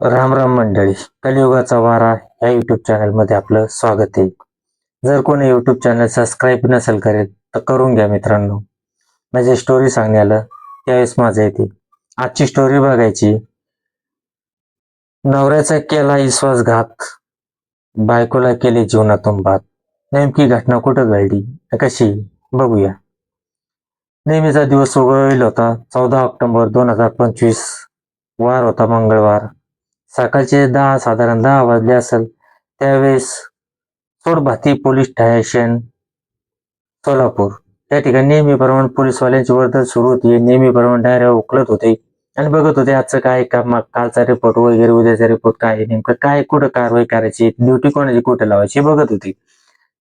राम राम मंडळी कलियुगाचा वारा या यूट्यूब चॅनलमध्ये आपलं स्वागत आहे. जर कोणी यूट्यूब चॅनल सबस्क्राईब नसेल करेल तर करून घ्या मित्रांनो. माझी स्टोरी सांगायला त्यावेळेस माझं येते. आजची स्टोरी बघायची नवऱ्याचा केला विश्वासघात बायकोला केले जीवनातून बात नेमकी घटना कुठं घडली कशी बघूया. नेहमीचा दिवस उगवलेला होता चौदा ऑक्टोबर दोन हजार पंचवीस वार होता मंगळवार. सकाळचे दहा साधारण दहा वाजले असेल त्यावेळेस सोडभाती पोलीस स्टेशन सोलापूर. त्या ठिकाणी नेहमीप्रमाणे पोलीसवाल्यांची वर्दळ सुरू होती. नेहमीप्रमाणे डायऱ्या उकलत होते आणि बघत होते आजचं काय काम कालचा रिपोर्ट वगैरे उद्याचा रिपोर्ट काय नेमकं काय कुठं कारवाई करायची ड्युटी कोणाची कुठं लावायची बघत होती.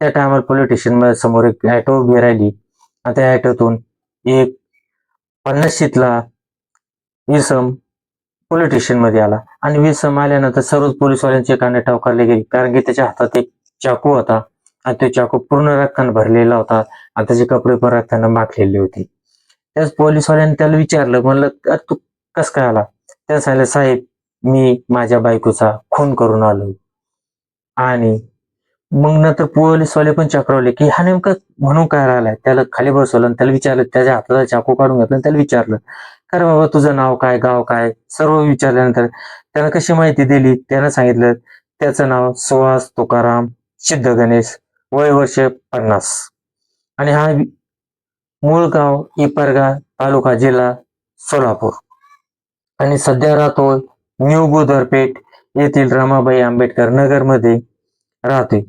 त्या टायमाला पोलीस स्टेशनमध्ये समोर एक ऍटो उभी राहिली. आणि त्या ऍटोतून एक पन्नास शीतला इसम पोलीस स्टेशनमध्ये आला. आणि वीसम आल्यानंतर सर्वच पोलीसवाल्यांचे काने ठावकारले गेले. कारण की त्याच्या हातात एक चाकू होता. आणि तो चाकू पूर्ण रक्तानं भरलेला होता. आणि त्याचे कपडे पण रक्तानं माखलेले होते. त्याच पोलीसवाल्याने त्याला विचारलं म्हणलं "अरे तू कस काय आला? त्याने सांगितलं साहेब मी माझ्या बायकोचा खून करून आलो. आणि मग नंतर पोलीसवाले पण चक्रवले की हा नेमकं म्हणून काय राहिलाय त्याला खाली बसवलं आणि त्याला विचारलं त्याच्या हाताचा चाकू काढून घेतला त्याला विचारलं अरे बाबा तुझं नाव काय गाव काय? सर्व विचारल्यानंतर त्यानं कशी माहिती दिली? त्यानं सांगितलं त्याचं नाव सुहास तुकाराम सिद्ध गणेश वय वर्ष पन्नास. आणि हा मूळ गाव इपरगा तालुका जिल्हा सोलापूर. आणि सध्या राहतो न्यू गोदरपेठ येथील रमाबाई आंबेडकर नगरमध्ये राहतोय.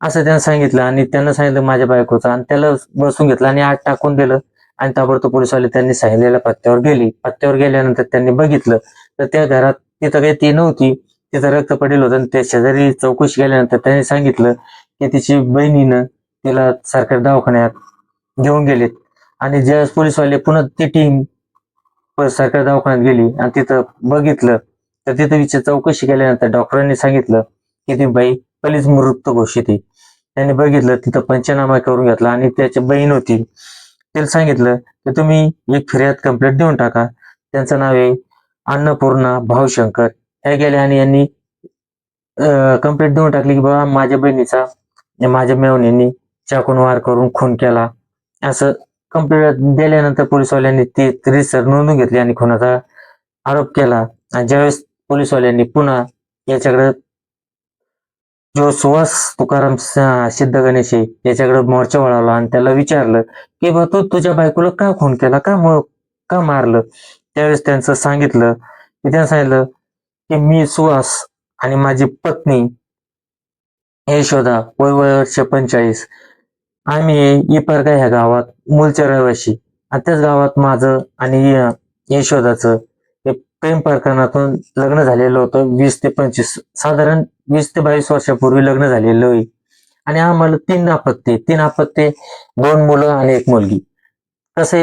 असं त्यानं सांगितलं आणि त्यानं सांगितलं माझ्या बायकोचं आणि त्याला बसून घेतलं आणि आत टाकून दिलं. आणि ताबडतोब पोलिसवाले त्यांनी सांगितलेल्या पत्त्यावर गेली. पत्त्यावर गेल्यानंतर त्यांनी बघितलं तर त्या घरात तिथं काही ती नव्हती. तिथं रक्त पडेल होतं आणि त्या शेजारी चौकशी केल्यानंतर त्यांनी सांगितलं की तिची बहिणीनं तिला सरकारी दवाखान्यात घेऊन गेलेत. आणि ज्यावेळेस पोलिसवाले पुन्हा ती टीम सरकारी दवाखान्यात गेली आणि तिथं बघितलं तर तिथं विचार चौकशी केल्यानंतर डॉक्टरांनी सांगितलं की ती बाई पहिलीच मृत घोषित आहे. त्यांनी बघितलं तिथं पंचनामा करून घेतला आणि त्याची बहीण होती. त्याला सांगितलं की तुम्ही एक फिर्याद कंप्लेंट देऊन टाका. त्यांचं नाव आहे अन्नपूर्णा भावशंकर हे गेले आणि यांनी कंप्लेंट देऊन टाकली की बाबा माझ्या बहिणीचा माझ्या मेवणींनी चाकून वार करून खून केला. असं कंप्लेंट दिल्यानंतर पोलिसवाल्यांनी ती रिसर नोंदून घेतली आणि खुनाचा आरोप केला. आणि ज्यावेळेस पोलिसवाल्यांनी पुन्हा याच्याकडे जो सुहास तुकाराम सिद्ध गणेश आहे याच्याकडे मोर्चा वळवला आणि त्याला विचारलं की बा तू तुझ्या बायकोला का खून केला? का म- का मारलं? त्यावेळेस त्यांचं सांगितलं की त्यानं सांगितलं की मी सुहास आणि माझी पत्नी यशोदा वय वय वर्ष पंचाळीस आम्ही इपरगा ह्या गावात मूलच्या रहिवाशी आणि त्याच गावात माझं आणि यशोदाचं हे प्रेम प्रकरणातून लग्न झालेलं होतं वीस ते पंचवीस. साधारण वीस ते बावीस वर्षापूर्वी लग्न झालेलं आहे आणि आम्हाला तीन अपत्ये तीन अपत्ये दोन मुलं आणि एक मुलगी. तसे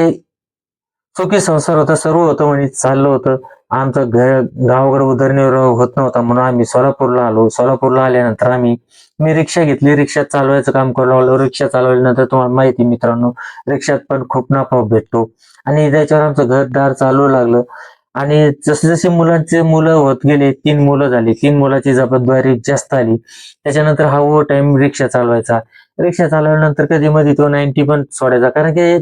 सुखी संसार होता सर्व होतं म्हणजे चाललं होतं. आमचं घर गावाकडे उदरनिर्वाह होत नव्हता म्हणून आम्ही सोलापूरला आलो. सोलापूरला आल्यानंतर आम्ही मी रिक्षा घेतली. रिक्षा चालवायचं काम करू लागलो. रिक्षा चालवल्यानंतर तुम्हाला माहिती मित्रांनो रिक्षात पण खूप नफा भेटतो. आणि त्याच्यावर आमचं घरदार चालू लागलं. आणि जसे जसे मुलांचे मुलं होत गेले तीन मुलं झाली तीन मुलाची जबाबदारी जास्त आली त्याच्यानंतर हा ओव्हर टाइम रिक्षा चालवायचा. रिक्षा चालवल्यानंतर कधी मध्ये तो नाईन्टी पण सोडायचा. कारण की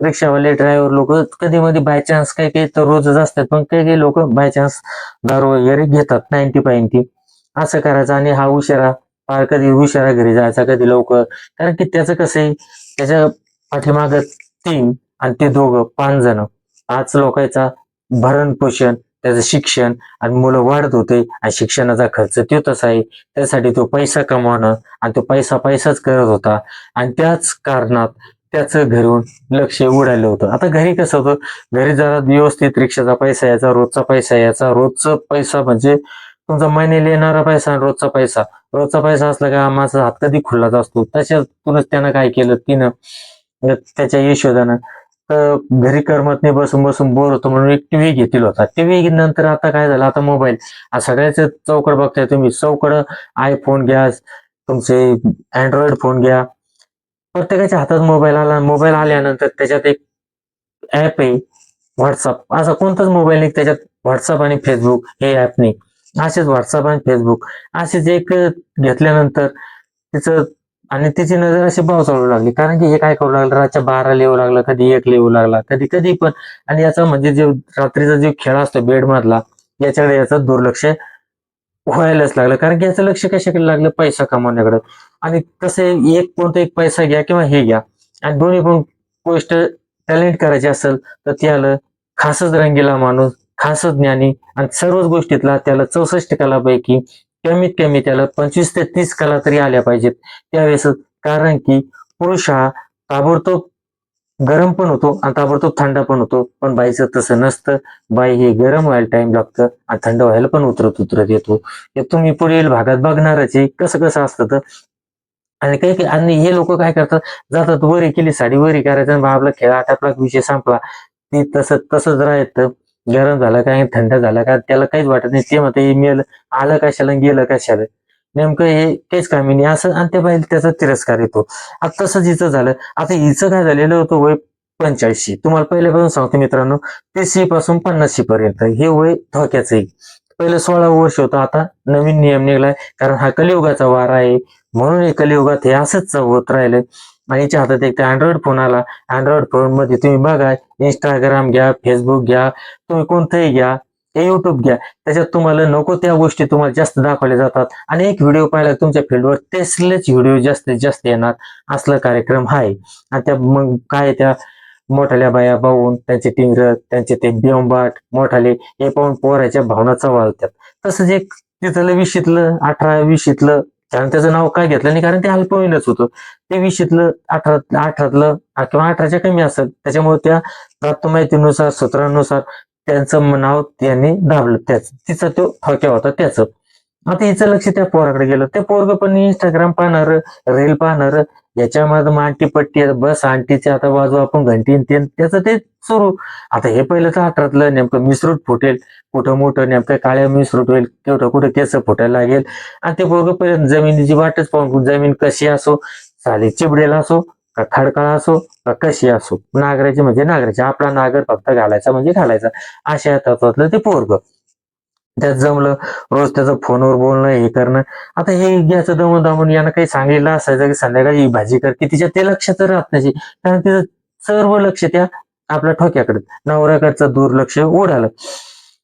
रिक्षावाले ड्रायव्हर लोक कधी मध्ये बाय चान्स काही काही तर रोजच असतात पण काही काही लोक बाय चान्स दारू वगैरे घेतात नाईन्टी पायंटी असं करायचं आणि हा उशिरा फार कधी उशिरा घरी जायचा कधी लवकर. कारण की त्याचं कसं आहे त्याच्या पाठीमाग तीन आणि ते दोघं पाच जण. पाच लोकांचा भरण पोषण त्याचं शिक्षण आणि मुलं वाढत होते आणि शिक्षणाचा खर्च तो तसा आहे. त्यासाठी तो पैसा कमावणं आणि तो पैसा पैसाच करत होता. आणि त्याच कारणात त्याचं घरून लक्ष उडालं होतं. आता घरी कसं होतं? घरी जरा व्यवस्थित रिक्षाचा पैसा यायचा रोजचा पैसा यायचा. रोजचा पैसा म्हणजे तुमचा महिन्याला येणारा पैसा आणि रोजचा पैसा. रोजचा पैसा असला का माझा हात कधी खुल्लाच असतो? तुनच त्यानं काय केलं? तिनं त्याच्या यशोदानं तर घरी करमत नाही बसून बसून बोर होतो म्हणून एक टीव्ही घेतील होता. टीव्ही नंतर आता काय झालं? आता मोबाईल सगळ्याच चौकड बघताय तुम्ही. चौकड आयफोन घ्या तुमचे अँड्रॉइड फोन घ्या. प्रत्येकाच्या हातात मोबाईल आला. मोबाईल आल्यानंतर त्याच्यात एक ऍप आहे व्हॉट्सअप असा कोणताच मोबाईल नाही त्याच्यात व्हॉट्सअप आणि फेसबुक हे ऍप नाही. असेच व्हॉट्सअप आणि फेसबुक असेच एक घेतल्यानंतर तिचं आणि त्याची नजर अशी भाव चालू लागली. कारण की हे काय करू लागलं? रातच्या बारा लिहू लागला कधी एक लिहू लागला कधी कधी पण. आणि याचा म्हणजे जे रात्रीचा जो खेळ असतो बेड मधला याच्याकडे याचं दुर्लक्ष व्हायलाच लागलं. कारण की याचं लक्ष कशाकडे लागलं? पैसा कमावण्याकडे. आणि कसे एक कोणता एक पैसा घ्या किंवा हे घ्या. आणि दोन्ही पण गोष्ट टॅलेंट करायची असेल तर त्याला खासच रंगीला माणूस खासच ज्ञानी. आणि सर्वच गोष्टीतला त्याला चौसष्ट कलापैकी कमीत कमी त्याला पंचवीस ते तीस कला तरी आल्या पाहिजेत. त्यावेळेस कारण की पुरुष हा ताबडतोब गरम पण होतो आणि ताबडतोब थंड पण होतो. पण बाईचं तसं नसतं. बाई हे गरम व्हायला टाइम लागतं आणि थंड व्हायला पण उतरत उतरत येतो. हे तुम्ही पुढील भागात बघणारच आहे. कसं कसं असतं तर. आणि काही काही आणि हे लोक काय करतात? जातात वरी केली साडी वरी करायचं आणि आपला खेळ आटापला विषय संपला. ती तसं तसंच राहतं. गरम झालं काय थंड झालं का त्याला काहीच वाटत नाही. ते म्हणते मेल आलं कशाला गेलं कशाला? नेमकं हे काहीच कामी नाही. असं आणि त्या बाईला त्याचा तिरस्कार येतो. आता तसंच हिचं झालं. आता हिचं काय झालेलं होतं वय पंच्याऐंशी. तुम्हाला पहिल्यापासून सांगतो मित्रांनो ते पासून पन्नासशी पर्यंत. हे वय धोक्याचं आहे. पहिलं सोळा वर्ष होतं आता नवीन नियम निघलाय. कारण हा कलियुगाचा वार आहे. म्हणून हे कलियुगात हे असंच होत राहिलंय. आणि याच्या हातात एक अँड्रॉइड फोन आला. अँड्रॉइड फोनमध्ये तुम्ही बघा इंस्टाग्राम घ्या फेसबुक घ्या तुम्ही कोणतंही घ्या ते युट्यूब घ्या. त्याच्यात तुम्हाला नको त्या गोष्टी तुम्हाला जास्त दाखवल्या जातात. आणि एक व्हिडिओ पाहिला तुमच्या फील्डवर तेसलेच व्हिडिओ जास्तीत जास्त येणार. असला कार्यक्रम आहे. आणि त्या मग काय त्या मोठाल्या बाया पाहून त्यांचे टिंगर त्यांचे ते बिंबाट मोठाले हे पाहून पोराच्या भावना चवाळतात. तसंच एक तिथलं विशीतलं अठरा विशीतलं कारण त्याचं नाव काय घेतलं नाही? कारण ते अल्पवयीनच होतं. ते वीशीतलं अठरा अठरातलं किंवा अठराच्या कमी असेल. त्याच्यामुळे त्या प्राप्त माहितीनुसार सूत्रांनुसार त्यांचं नाव त्यांनी दाबलं. त्याच तिचा तो ठोक्या होता त्याचं. आता हिचं लक्ष त्या पोराकडे गेलं. ते पोरग पण इंस्टाग्राम पाहणार रील पाहणार याच्यामध्ये आंटी पट्टी बस आंटीची आता बाजू आपण घंटी ते त्याचं ते सुरू. आता हे पहिलं तर अठरातलं नेमकं मिसरूट फुटेल. कुठं मोठं नेमकं काळ्या मिसरूट होईल कुठं कुठं केस फुटायला लागेल. आणि ते पोरग पर्यंत जमिनीची वाटच पाहून जमीन कशी असो साली चिबडेल असो का खडकाळ असो का कशी असो. नागराची म्हणजे नागराची आपला नागर फक्त घालायचा म्हणजे घालायचा. अशा तत्वातलं ते पोरग. त्यात जमलं रोज त्याचं फोनवर बोलणं हे करणं. आता हे घ्यायचं दमून दामून यानं काही सांगितलं असायचं की संध्याकाळी ही भाजी कर की तिच्या ते लक्षात राहत नाही. कारण तिचं सर्व लक्ष त्या आपल्या ठोक्याकडे. नवऱ्याकडचं दुर्लक्ष ओढालं.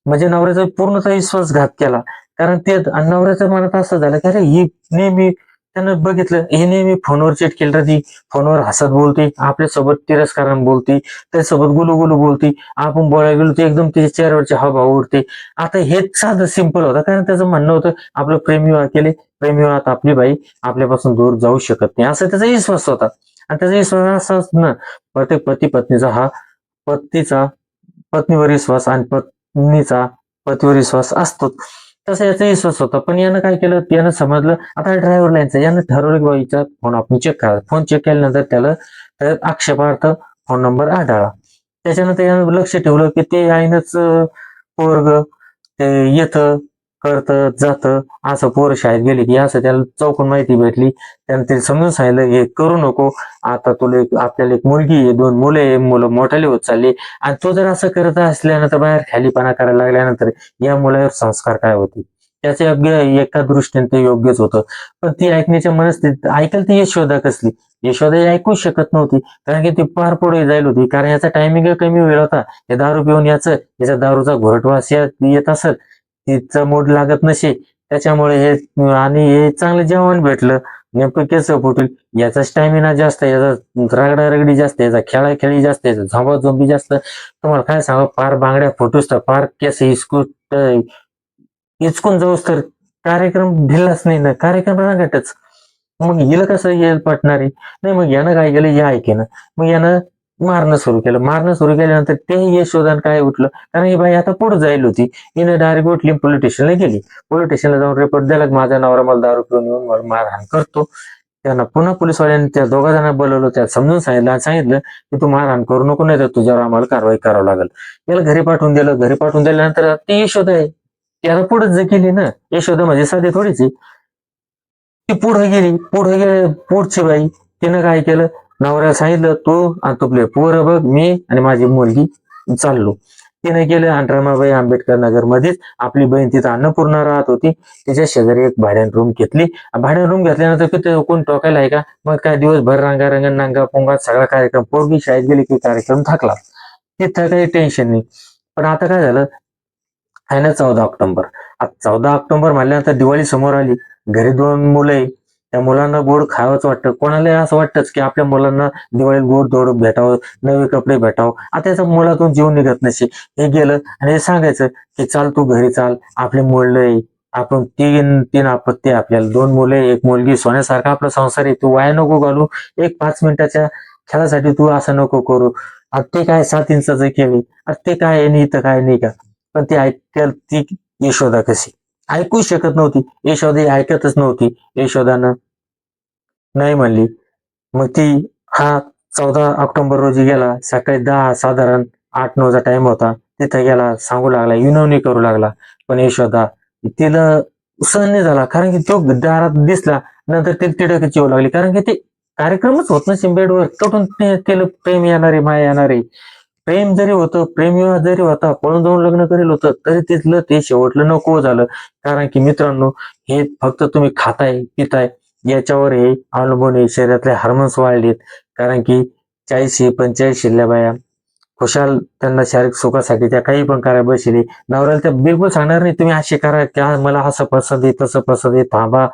म्हणजे नवऱ्याचा पूर्णतः विश्वासघात केला. कारण ते आणि नवऱ्याच्या मनात असं झालं की अरे ही नेहमी त्यानं बघितलं हे नेहमी फोनवर चेट केलं राहते. फोनवर हसत बोलते आपल्यासोबत तिरस्कारानं बोलते त्याच्यासोबत गुलू गुलू बोलते. आपण बोलायला गेलो ते एकदम तिच्या चेहऱ्यावरचे हावभाव उडते. आता हेच साधं सिंपल होतं. कारण त्याचं म्हणणं होतं आपलं प्रेमविवाह केले प्रेमविवाहात आपली बाई आपल्यापासून दूर जाऊ शकत नाही. असं त्याचा विश्वास होता. आणि त्याचा विश्वास असा ना प्रत्येक पती पत्नीचा हा पतीचा पत्नीवर विश्वास आणि पत्नीचा पतीवर विश्वास असतोच. तसा याचा विश्वास होता. पण यानं काय केलं? यानं समजलं. आता ड्रायव्हर लाईनचं यानं ठरवलं की बाईचा फोन आपण चेक करा. फोन चेक केल्यानंतर त्याला त्यात आक्षेपार्थ फोन नंबर आढळला. त्याच्यानंतर यानं लक्ष ठेवलं की ते आईनच पोरग ते येतं. करतं जातं. असं पोर शाळेत गेले की असं त्याला चौकून माहिती भेटली. त्यानं ते समजून सांगितलं हे करू नको. आता तुला एक आपल्याला एक मुलगी आहे दोन मुलं आहे मुलं मोठाले होत चालली आणि तो जर असं करत असल्यानंतर बाहेर खालीपणा करायला लागल्यानंतर या मुलावर संस्कार काय होते त्याचं योग्य एका दृष्टीने ते योग्यच होतं. पण ती ऐकण्याच्या मनस्थितीत ऐकल ती यशोदा कसली? यशोदा ऐकू ऐकूच शकत नव्हती. कारण की ती पार पुढे जाईल होती. कारण याचा टायमिंग कमी वेळ होता. हे दारू पिऊन याचं याचा दारूचा घोरटवास येत असत तिचं मूड लागत नसे. त्याच्यामुळे हे आणि हे चांगलं जेवण भेटलं. नेमकं केस फुटेल. याचा स्टॅमिना जास्त याचा रगडा रगडी जास्त याचा खेळा खेळी जास्त याचा झोंबा झोंबी जास्त. तुम्हाला काय सांगा? फार बांगड्या फुटूस तर फार केस हिसकूट हिचकून जाऊस तर कार्यक्रम भिल्लाच नाही ना. कार्यक्रम रंगाटच मग हिला कसं येईल पटणारी? नाही मग यानं काय केलं? या ऐकेनं. मग यानं मारणं सुरू केलं. मारणं सुरू केल्यानंतर ते यशोदान काय उठलं? कारण ही बाई आता पुढे जाईल होती. हिनं डायरेक्ट उठली पोलीस स्टेशनला गेली. पोलीस स्टेशनला जाऊन रिपोर्ट दिला माझा नवरा मला दारू पिऊन येऊन मारहाण करतो. त्यांना पुन्हा पोलीसवाल्यांनी त्या दोघा जणांना बोलवलं त्या समजून सांगितलं आणि सांगितलं की तू मारहाण करू नको नाही तर तुझ्यावर आम्हाला कारवाई करावं लागेल. याला घरी पाठवून दिलं. घरी पाठवून दिल्यानंतर ती यशोदा आहे. त्याला पुढेच जे केली ना यशोदा म्हणजे साधी थोडीच ती पुढे गेली. पुढे गेली पुढची बाई. तिनं काय केलं? नवऱ्याला सांगितलं तू आणि तुपले पोरं बघ मी आणि माझी मुलगी चाललो. तिने गेलं आणि रमाबाई आंबेडकर नगर मध्येच आपली बहीण तिथं अन्नपूर्णा राहत होती. तिच्या शेजारी एक भाड्यान रूम घेतली. भाड्यान रूम घेतल्यानंतर तिथे कोण टोकायला आहे का? मग काय दिवसभर रांगा रंगा नांगा पोंगा सगळा कार्यक्रम. पोरगी शाळेत गेली की कार्यक्रम थाकला. तिथं काही टेन्शन नाही. पण आता काय झालं? आहे ना चौदा ऑक्टोबर. आता चौदा ऑक्टोबर म्हणल्यानंतर दिवाळी समोर आली. घरी दोन मुलं आहे. त्या मुलांना गोड खावंच वाटतं. कोणालाही असं वाटतंच की आपल्या मुलांना दिवाळीत गोड दोड भेटावं नवे कपडे भेटावं. आता मुलातून जीव निघत नसे हे गेलं आणि हे सांगायचं की चाल तू घरी चाल. आपले मुलं आहे. आपण तीन तीन आपत्ती आपल्याला. दोन मुले एक मुलगी. सोन्यासारखा आपला संसार आहे. तू वाया नको घालू. एक पाच मिनिटाच्या खेळासाठी तू असं नको करू. आता ते काय सात इंचाचं केली आता ते काय नाही इथं काय नाही का? पण ती ऐकल ती यशोदा कशी? ऐकू शकत नव्हती. यशोदा ऐकतच नव्हती. यशोदानं नाही म्हणली. मग ती हा चौदा ऑक्टोबर रोजी गेला. सकाळी दहा साधारण आठ नऊचा टाइम होता. तिथे गेला सांगू लागला युनवणी करू लागला. पण यशोदा तिला सहन नाही झाला. कारण की तो दारात दिसला नंतर ते तिडकच येऊ लागली. कारण की ते कार्यक्रमच होत नसे बेडवर. कुठून तिला प्रेम येणारे माया येणारे. प्रेम जरी होतं प्रेम विवाह जरी होता पळून जाऊन लग्न करेल होतं तरी तिथलं ते शेवटलं नको झालं. कारण की मित्रांनो हे फक्त तुम्ही खाताय पिताय याच्यावर हे अवलंबून शरीरातले हार्मोन्स वाढलेत. कारण की चाळीसशे पंचाळीस शिल्ल्या बाया. खुशाल त्यांना शारीरिक सुखासाठी त्या काही पण करायला बसले नवऱ्याला त्या बिलकुल सांगणार नाही तुम्ही असे करा की मला असं पसंत आहे तसं पसंत आहे थांबा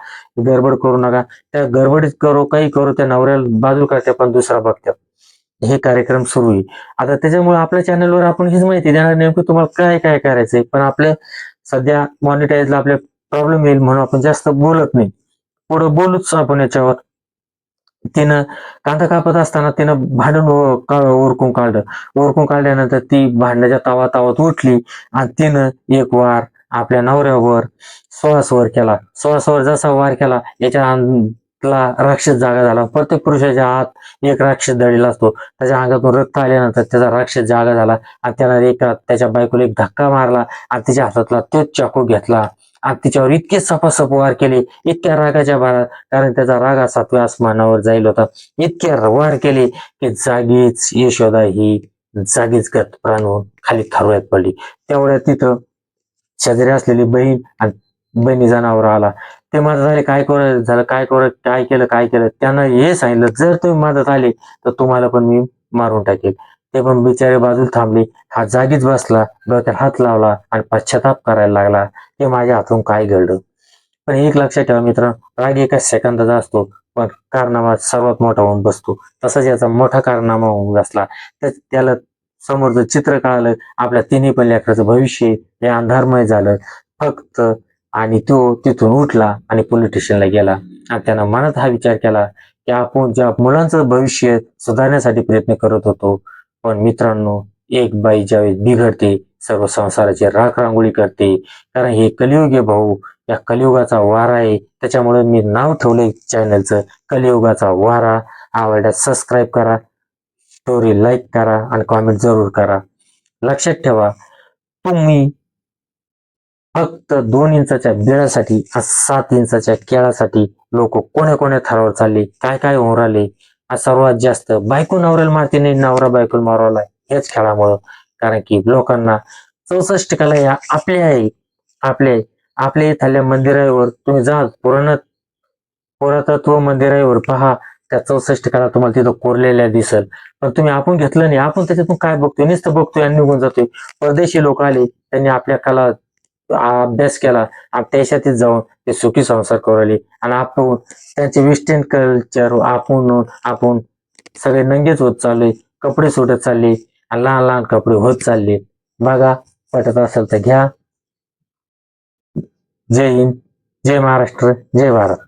गडबड करू नका. त्या गडबडीत करू काही करू त्या नवऱ्याला बाजू करते पण दुसरा बघत्या हे कार्यक्रम सुरू आहे. आता त्याच्यामुळे आपल्या चॅनलवर आपण हीच माहिती देणार नेमकं तुम्हाला काय काय करायचंय. पण आपल्या सध्या मॉनिटाईजला आपले प्रॉब्लेम येईल म्हणून आपण जास्त बोलत नाही. पुढं बोलूच आपण याच्यावर. तिनं कांदा कापत असताना तिनं भांडण ओरकून काढलं. ओरकून काढल्यानंतर ती भांडण्याच्या तावा तावात उठली आणि तिनं एक वार आपल्या नवऱ्यावर श्वासवर केला. श्वासवर जसा वार केला याच्या ला राक्षस जागा झाला. प्रत्येक पुरुषाच्या आत एक राक्षस दडीला असतो. त्याच्या अंगातून रक्त आल्यानंतर त्याचा राक्षस जागा झाला. आणि त्याला एक त्याच्या बायकोला एक धक्का मारला आणि तिच्या हातातला तोच चाकू घेतला. आणि तिच्यावर इतके सपासप वार केले. इतक्या रागाच्या भारात कारण त्याचा राग हा सातव्या आसमानावर जाईल होता. इतके वार केले की जागीच यशोदा ही जागीच गत प्राण होऊन खाली थारोळ्यात पडली. तेवढ्या तिथं शेजारी असलेली बहीण आणि बहिणीचा नवरा आला. ते माझं झाले काय कर झालं काय कर काय केलं काय केलं? त्यानं हे सांगितलं जर तुम्ही मदत आली तर तुम्हाला पण मी मारून टाकेल. ते पण बिचारे बाजूला थांबले. हा जागीच बसला डोक्यात हात लावला आणि पश्चाताप करायला लागला. ते माझ्या हातून काय घडलं? पण एक लक्षात ठेवा मित्र राग एका सेकंदाचा असतो पण कारनामा सर्वात मोठा होऊन बसतो. तसंच याचा मोठा कारनामा होऊन बसला. तर त्याला समोरचं चित्र कळालं आपल्या तिन्ही पण लेकराचं भविष्य हे अंधारमय झालं. फक्त आणि तो तिथून उठला आणि पोलीस स्टेशनला गेला. आणि त्यानं मनात हा विचार केला की आपण ज्या मुलांचं भविष्य सुधारण्यासाठी प्रयत्न करत होतो पण मित्रांनो एक बाई ज्यावेळेस बिघडते सर्व संसाराची राख रांगोळी करते कारण हे कलियुग आहे भाऊ. या कलियुगाचा वारा आहे. त्याच्यामुळे मी नाव ठेवलंय चॅनलचं कलियुगाचा वारा. आवडल्यास सबस्क्राईब करा. स्टोरी लाईक करा आणि कॉमेंट जरूर करा. लक्षात ठेवा तुम्ही फक्त दोन इंचाच्या बिळासाठी सात इंचाच्या केळासाठी लोक कोण्या कोण्या थरावर चालले काय काय होऊन राहिले आज सर्वात जास्त बायको नवऱ्याला मारते नाही नवरा बायको मारवला हेच खेळामुळं. कारण की लोकांना चौसष्ट कला या आपल्या आहे आपले आपल्या इथल्या मंदिरावर तुम्ही जा पुराण पुरातत्व मंदिरावर पहा त्या चौसष्ट कला तुम्हाला तिथं कोरलेल्या दिसल. पण तुम्ही आपण घेतलं नाही आपण त्याच्यातून काय बघतोय? नुसतं बघतोय आणि निघून जातोय. परदेशी लोक आले त्यांनी आपल्या कला अभ्यास केला आणि त्याच्यातच जाऊन ते सुखी संसार करवले आणि आपण त्यांचे वेस्टर्न कल्चर आपण आपण सगळे नंगेच होत चालले कपडे सुटत चालले आणि लहान लहान कपडे होत चालले. बघा पटत असेल तर घ्या. जय हिंद जय महाराष्ट्र जय भारत.